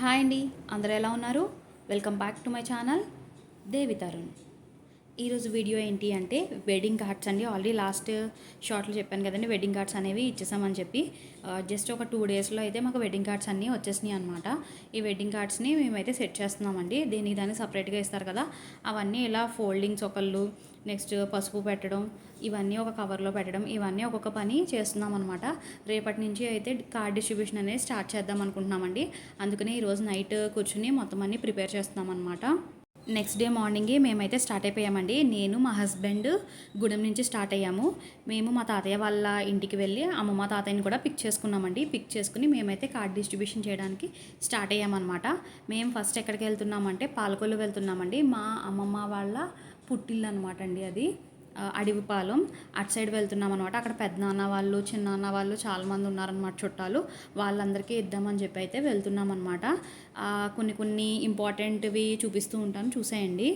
Hi అండి అందరూ ఎలా ఉన్నారు? Welcome back to my channel Devi Tarun. ఈరోజు వీడియో ఏంటి అంటే వెడ్డింగ్ కార్డ్స్ అండి. ఆల్రెడీ లాస్ట్ షార్ట్లో చెప్పాను కదండి వెడ్డింగ్ కార్డ్స్ అనేవి ఇచ్చేసామని చెప్పి. జస్ట్ ఒక టూ డేస్లో అయితే మాకు వెడ్డింగ్ కార్డ్స్ అన్నీ వచ్చేసినాయి అనమాట ఈ వెడ్డింగ్ కార్డ్స్ని మేమైతే సెట్ చేస్తున్నామండి. దీనికి దాన్ని సపరేట్గా ఇస్తారు కదా. అవన్నీ ఇలా ఫోల్డింగ్స్ ఒకళ్ళు నెక్స్ట్ పసుపు పెట్టడం ఇవన్నీ ఒక కవర్లో పెట్టడం ఇవన్నీ ఒక్కొక్క పని చేస్తున్నాం అనమాట రేపటి నుంచి అయితే కార్డ్ డిస్ట్రిబ్యూషన్ అనేది స్టార్ట్ చేద్దాం అనుకుంటున్నామండి. అందుకనే ఈరోజు నైట్ కూర్చుని మొత్తం అన్ని ప్రిపేర్ చేస్తున్నాం అనమాట నెక్స్ట్ డే మార్నింగే మేమైతే స్టార్ట్ అయిపోయామండి నేను మా హస్బెండ్ గుడెం నుంచి స్టార్ట్ అయ్యాము. మేము మా తాతయ్య వాళ్ళ ఇంటికి వెళ్ళి అమ్మమ్మ తాతయ్యని కూడా పిక్ చేసుకున్నామండి. పిక్ చేసుకుని మేమైతే కార్డ్ డిస్ట్రిబ్యూషన్ చేయడానికి స్టార్ట్ అయ్యామన్నమాట. మేము ఫస్ట్ ఎక్కడికి వెళ్తున్నామంటే పాలకొల్లు వెళ్తున్నామండి. మా అమ్మమ్మ వాళ్ళ పుట్టిల్లు అనమాట అండి అది. అడవి పాలెం అటు సైడ్ వెళ్తున్నాం అనమాట అక్కడ పెద్దనాన్న వాళ్ళు చిన్నాన్న వాళ్ళు చాలామంది ఉన్నారనమాట చుట్టాలు. వాళ్ళందరికీ ఇద్దామని చెప్పి అయితే వెళ్తున్నాం అనమాట కొన్ని కొన్ని ఇంపార్టెంట్వి చూపిస్తూ ఉంటాను. చూసేయండి.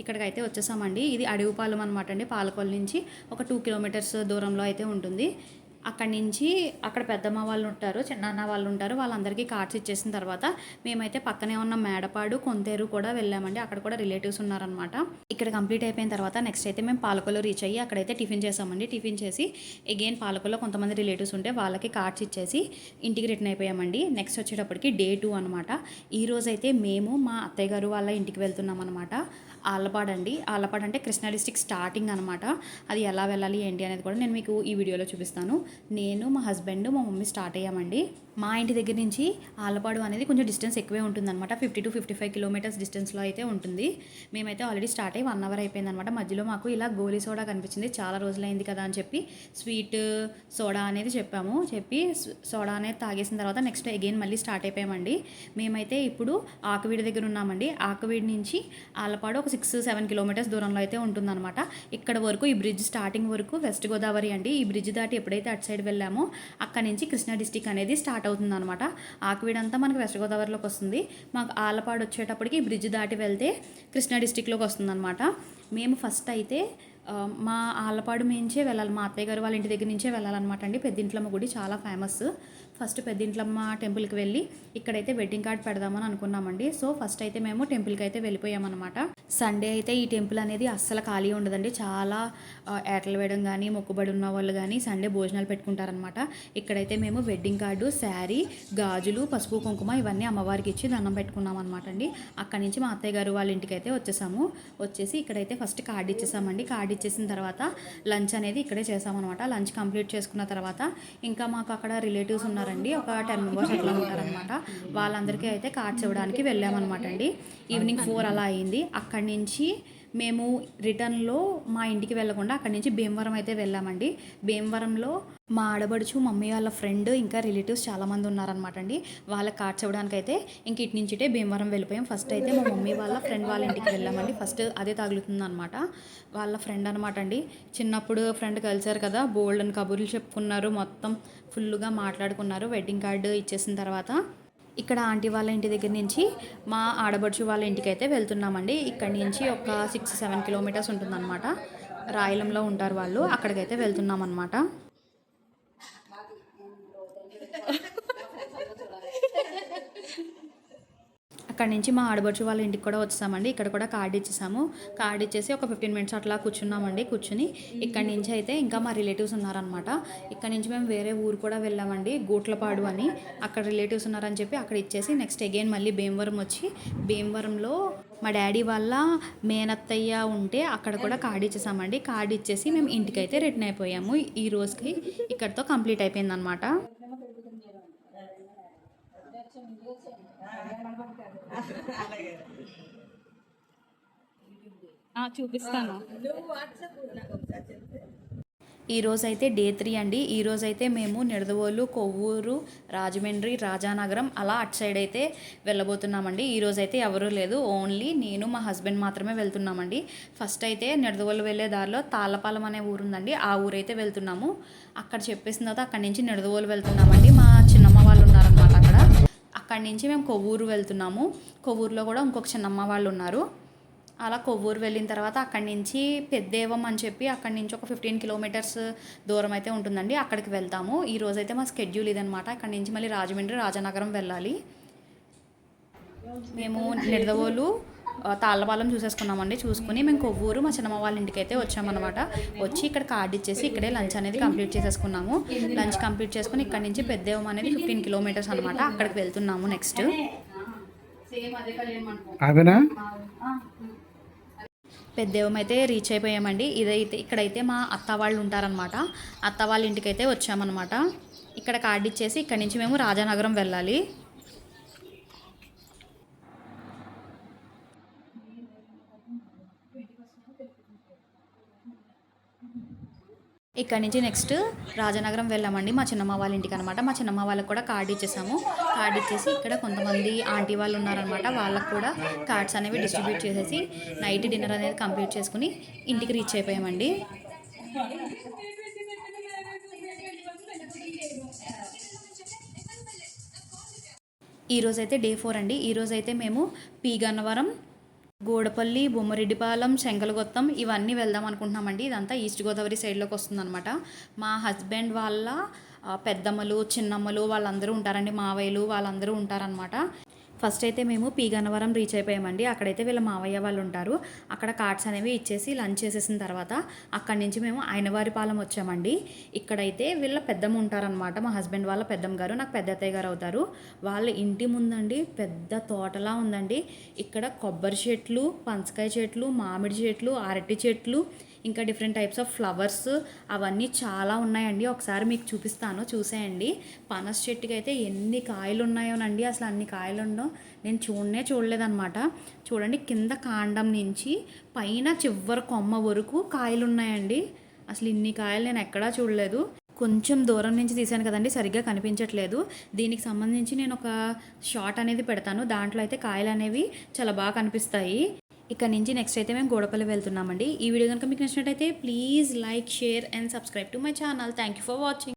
ఇక్కడికైతే వచ్చేసామండి. ఇది అడవిపాలెం అనమాట అండి. పాలకొల్లు నుంచి ఒక టూ కిలోమీటర్స్ దూరంలో అయితే ఉంటుంది. అక్కడి నుంచి అక్కడ పెద్దమ్మ వాళ్ళు ఉంటారు చిన్నాన్న వాళ్ళు ఉంటారు వాళ్ళందరికీ కార్డ్స్ ఇచ్చేసిన తర్వాత మేమైతే పక్కనే ఉన్న మేడపాడు కొంతేరు కూడా వెళ్ళామండి. అక్కడ కూడా రిలేటివ్స్ ఉన్నారనమాట ఇక్కడ కంప్లీట్ అయిపోయిన తర్వాత నెక్స్ట్ అయితే మేము పాలకొల్లు రీచ్ అయ్యి అక్కడైతే టిఫిన్ చేసామండి. టిఫిన్ చేసి అగైన్ పాలకొల్లో కొంతమంది రిలేటివ్స్ ఉంటే వాళ్ళకి కార్డ్స్ ఇచ్చేసి ఇంటికి రిటర్న్ అయిపోయామండి. నెక్స్ట్ వచ్చేటప్పటికి డే టూ అనమాట ఈ మేము మా అత్తయ్య గారు వాళ్ళ ఇంటికి వెళ్తున్నాం అనమాట ఆలపాడండి. ఆలపాడు అంటే కృష్ణా డిస్టిక్ స్టార్టింగ్ అనమాట అది ఎలా వెళ్ళాలి ఏంటి అనేది కూడా నేను మీకు ఈ వీడియోలో చూపిస్తాను. నేను మా హస్బెండ్ మా మమ్మీ స్టార్ట్ అయ్యామండి. మా ఇంటి దగ్గర నుంచి ఆలపాడు అనేది కొంచెం డిస్టెన్స్ ఎక్కువే ఉంటుందన్నమాట. Fifty to fifty five kilometres డిస్టెన్స్లో అయితే ఉంటుంది. మేమైతే ఆల్రెడీ స్టార్ట్ అయ్యి వన్ అవర్ అయిపోయిందనమాట మధ్యలో మాకు ఇలా గోలీ సోడా కనిపించింది. చాలా రోజులైంది కదా అని చెప్పి స్వీట్ సోడా అనేది చెప్పాము. చెప్పి సోడా అనేది తాగేసిన తర్వాత నెక్స్ట్ అగైన్ మళ్ళీ స్టార్ట్ అయిపోయామండి. మేమైతే ఇప్పుడు ఆకువీడి దగ్గర ఉన్నామండి. ఆకువీడి నుంచి ఆలపాడు ఒక సిక్స్ సెవెన్ కిలోమీటర్స్ దూరంలో అయితే ఉంటుందన్నమాట. ఇక్కడ వరకు ఈ బ్రిడ్జ్ స్టార్టింగ్ వరకు వెస్ట్ గోదావరి అండి. ఈ బ్రిడ్జ్ దాటి ఎప్పుడైతే అటు సైడ్ వెళ్ళామో అక్కడ నుంచి కృష్ణా డిస్టిక్ అనేది స్టార్ట్ అవుతుంది అనమాట ఆకువీడు అంతా మనకి వెస్ట్ గోదావరిలోకి వస్తుంది. మాకు ఆలపాడు వచ్చేటప్పటికి బ్రిడ్జ్ దాటి వెళ్తే కృష్ణా డిస్టిక్లోకి వస్తుంది మేము ఫస్ట్ అయితే మా ఆలపాడు మించే వెళ్ళాలి. మా అత్తయ్య గారు వాళ్ళ ఇంటి దగ్గర నుంచే వెళ్ళాలన్నమాట అండి. పెద్దింట్లమ్మ గుడి చాలా ఫేమస్. ఫస్ట్ పెద్దింట్లమ్మ టెంపుల్కి వెళ్ళి ఇక్కడైతే వెడ్డింగ్ కార్డ్ పెడదామని అనుకున్నామండి. సో ఫస్ట్ అయితే మేము టెంపుల్కి అయితే వెళ్ళిపోయామన్నమాట. సండే అయితే ఈ టెంపుల్ అనేది అస్సలు ఖాళీ ఉండదండి. చాలా ఏటలు వేయడం కానీ మొక్కుబడి ఉన్న వాళ్ళు కానీ సండే భోజనాలు పెట్టుకుంటారనమాట ఇక్కడైతే మేము వెడ్డింగ్ కార్డు శారీ గాజులు పసుపు కుంకుమ ఇవన్నీ అమ్మవారికి ఇచ్చి దండం పెట్టుకున్నాం అనమాట అండి అక్కడి నుంచి మా అత్తయ్య గారు వాళ్ళ ఇంటికి అయితే వచ్చేసాము. వచ్చేసి ఇక్కడైతే ఫస్ట్ కార్డు ఇచ్చేసామండి. కార్డు ఇచ్చేసిన తర్వాత లంచ్ అనేది ఇక్కడే చేసామన్నమాట. లంచ్ కంప్లీట్ చేసుకున్న తర్వాత ఇంకా మాకు అక్కడ రిలేటివ్స్ అండి. ఒక టెన్ మెంబర్స్ అట్లా ఉంటారనమాట వాళ్ళందరికీ అయితే కార్డ్స్ ఇవ్వడానికి వెళ్ళామన్నమాట అండి. ఈవినింగ్ ఫోర్ అలా అయింది. అక్కడి నుంచి మేము రిటర్న్లో మా ఇంటికి వెళ్ళకుండా అక్కడి నుంచి భీమవరం అయితే వెళ్ళామండి. భీమవరంలో మా ఆడబడుచు మమ్మీ వాళ్ళ ఫ్రెండ్ ఇంకా రిలేటివ్స్ చాలామంది ఉన్నారనమాట అండి. వాళ్ళ కార్డ్స్ ఇవ్వడానికి అయితే ఇంక ఇటు నుంచిటే భీమవరం వెళ్ళిపోయాం. ఫస్ట్ అయితే మా మమ్మీ వాళ్ళ ఫ్రెండ్ వాళ్ళ ఇంటికి వెళ్ళామండి. ఫస్ట్ అదే తగులుతుంది అనమాట వాళ్ళ ఫ్రెండ్ అనమాట అండి. చిన్నప్పుడు ఫ్రెండ్ కలిసారు కదా బోల్డ్ అని కబుర్లు చెప్పుకున్నారు. మొత్తం ఫుల్గా మాట్లాడుకున్నారు. వెడ్డింగ్ కార్డు ఇచ్చేసిన తర్వాత ఇక్కడ ఆంటీ వాళ్ళ ఇంటి దగ్గర నుంచి మా ఆడబడుచు వాళ్ళ ఇంటికి అయితే వెళ్తున్నామండి. ఇక్కడి నుంచి ఒక సిక్స్ సెవెన్ కిలోమీటర్స్ ఉంటుందన్నమాట. రాయలంలో ఉంటారు వాళ్ళు. అక్కడికైతే వెళ్తున్నాం అనమాట అక్కడి నుంచి మా ఆడబడుచు వాళ్ళ ఇంటికి కూడా వచ్చామండి. ఇక్కడ కూడా కార్డు ఇచ్చేసాము. కార్డు ఇచ్చేసి ఒక ఫిఫ్టీన్ మినిట్స్ అట్లా కూర్చున్నామండి కూర్చుని. ఇక్కడ నుంచి అయితే ఇంకా మా రిలేటివ్స్ ఉన్నారనమాట ఇక్కడ నుంచి మేము వేరే ఊరు కూడా వెళ్ళామండి గూట్లపాడు అని. అక్కడ రిలేటివ్స్ ఉన్నారని చెప్పి అక్కడ ఇచ్చేసి నెక్స్ట్ అగైన్ మళ్ళీ భీమవరం వచ్చి భీమవరంలో మా డాడీ వాళ్ళ మేనత్తయ్య ఉంటే అక్కడ కూడా కార్డు ఇచ్చేసామండి. కార్డు ఇచ్చేసి మేము ఇంటికైతే రిటర్న్ అయిపోయాము. ఈ రోజుకి ఇక్కడితో కంప్లీట్ అయిపోయింది అనమాట చూపిస్తాను. ఈ రోజు అయితే డే త్రీ అండి. ఈ రోజు అయితే మేము నిడదవోలు కొవ్వూరు రాజమండ్రి రాజానగరం అలా అటు సైడ్ అయితే వెళ్ళబోతున్నామండి. ఈ రోజు అయితే ఎవరూ లేదు. ఓన్లీ నేను మా హస్బెండ్ మాత్రమే వెళ్తున్నామండి. ఫస్ట్ అయితే నిడదవోలు వెళ్ళే దారిలో తాళ్ళపాలెం అనే ఊరు ఉందండి ఆ ఊరైతే వెళ్తున్నాము. అక్కడ చెప్పేసిన తర్వాత అక్కడి నుంచి నిడదవోలు వెళ్తున్నామండి. మా అక్కడి నుంచి మేము కొవ్వూరు వెళ్తున్నాము. కొవ్వూరులో కూడా ఇంకొక చిన్నమ్మ వాళ్ళు ఉన్నారు. అలా కొవ్వూరు వెళ్ళిన తర్వాత అక్కడి నుంచి పెద్దేవం అని చెప్పి అక్కడి నుంచి ఒక ఫిఫ్టీన్ కిలోమీటర్స్ దూరం అయితే ఉంటుందండి. అక్కడికి వెళ్తాము. ఈ రోజైతే మా స్కెడ్యూల్ ఇదనమాట అక్కడి నుంచి మళ్ళీ రాజమండ్రి రాజనగరం వెళ్ళాలి. మేము నిడదవోలు తాళ్ళపాలెం చూసేసుకున్నామండి. చూసుకుని మేము కొవ్వూరు మా చిన్నమ్మ వాళ్ళ ఇంటికి అయితే వచ్చామన్నమాట. వచ్చి ఇక్కడ కార్డు ఇచ్చేసి ఇక్కడే లంచ్ అనేది కంప్లీట్ చేసేసుకున్నాము. లంచ్ కంప్లీట్ చేసుకుని ఇక్కడ నుంచి పెద్దేవం అనేది ఫిఫ్టీన్ కిలోమీటర్స్ అనమాట అక్కడికి వెళ్తున్నాము నెక్స్ట్. పెద్దేవం అయితే రీచ్ అయిపోయామండి. ఇదైతే ఇక్కడైతే మా అత్త వాళ్ళు ఉంటారనమాట అత్త వాళ్ళ ఇంటికి అయితే వచ్చామన్నమాట. ఇక్కడ కార్డు ఇచ్చేసి ఇక్కడ నుంచి మేము రాజానగరం వెళ్ళాలి. ఇక్కడ నుంచి నెక్స్ట్ రాజనగరం వెళ్ళామండి. మా చిన్నమ్మ వాళ్ళ ఇంటికి అనమాట మా చిన్నమ్మ వాళ్ళకి కూడా కార్డు ఇచ్చేసాము. కార్డు ఇచ్చేసి ఇక్కడ కొంతమంది ఆంటీ వాళ్ళు ఉన్నారనమాట వాళ్ళకు కూడా కార్డ్స్ అనేవి డిస్ట్రిబ్యూట్ చేసేసి నైట్ డిన్నర్ అనేది కంప్లీట్ చేసుకుని ఇంటికి రీచ్ అయిపోయామండి. ఈరోజైతే డే ఫోర్ అండి. ఈరోజైతే మేము పీ గన్నవరం గోడపల్లి బొమ్మరెడ్డిపాలెం శంకలగొత్తం ఇవన్నీ వెళ్దాం అనుకుంటున్నామండి. ఇదంతా ఈస్ట్ గోదావరి సైడ్లోకి వస్తుందన్నమాట. మా హస్బెండ్ వాళ్ళ పెద్దమ్మలు చిన్నమ్మలు వాళ్ళందరూ ఉంటారండి. మావయ్యలు వాళ్ళందరూ ఉంటారనమాట ఫస్ట్ అయితే మేము పీ గన్నవరం రీచ్ అయిపోయామండి. అక్కడైతే వీళ్ళ మావయ్య వాళ్ళు ఉంటారు. అక్కడ కార్డ్స్ అనేవి ఇచ్చేసి లంచ్ చేసేసిన తర్వాత అక్కడి నుంచి మేము ఆయనవారిపాలెం వచ్చామండి. ఇక్కడైతే వీళ్ళ పెద్దమ్మ ఉంటారనమాట మా హస్బెండ్ వాళ్ళ పెద్దమ్మ గారు నాకు పెద్ద అత్తయ్య గారు అవుతారు. వాళ్ళ ఇంటి ముందండి పెద్ద తోటలా ఉందండి. ఇక్కడ కొబ్బరి చెట్లు పంచకాయ చెట్లు మామిడి చెట్లు అరటి చెట్లు ఇంకా డిఫరెంట్ టైప్స్ ఆఫ్ ఫ్లవర్స్ అవన్నీ చాలా ఉన్నాయండి. ఒకసారి మీకు చూపిస్తాను చూసేయండి. పనస చెట్టుకి అయితే ఎన్ని కాయలు ఉన్నాయోనండి అసలు అన్ని కాయలు ఉండవు నేను చూడనే చూడలేదన్నమాట. చూడండి కింద కాండం నుంచి పైన చివరి కొమ్మ వరకు కాయలు ఉన్నాయండి అసలు ఇన్ని కాయలు నేను ఎక్కడా చూడలేదు. కొంచెం దూరం నుంచి తీసాను కదండి సరిగ్గా కనిపించట్లేదు. దీనికి సంబంధించి నేను ఒక షార్ట్ అనేది పెడతాను. దాంట్లో అయితే కాయలు అనేవి చాలా బాగా కనిపిస్తాయి. ఇక్కడ నుంచి నెక్స్ట్ అయితే మేము గోడపల్లి వెళ్తున్నామండి. ఈ వీడియో కనుక మీకు నచ్చినట్టయితే please like share and subscribe to my channel. Thank you for watching.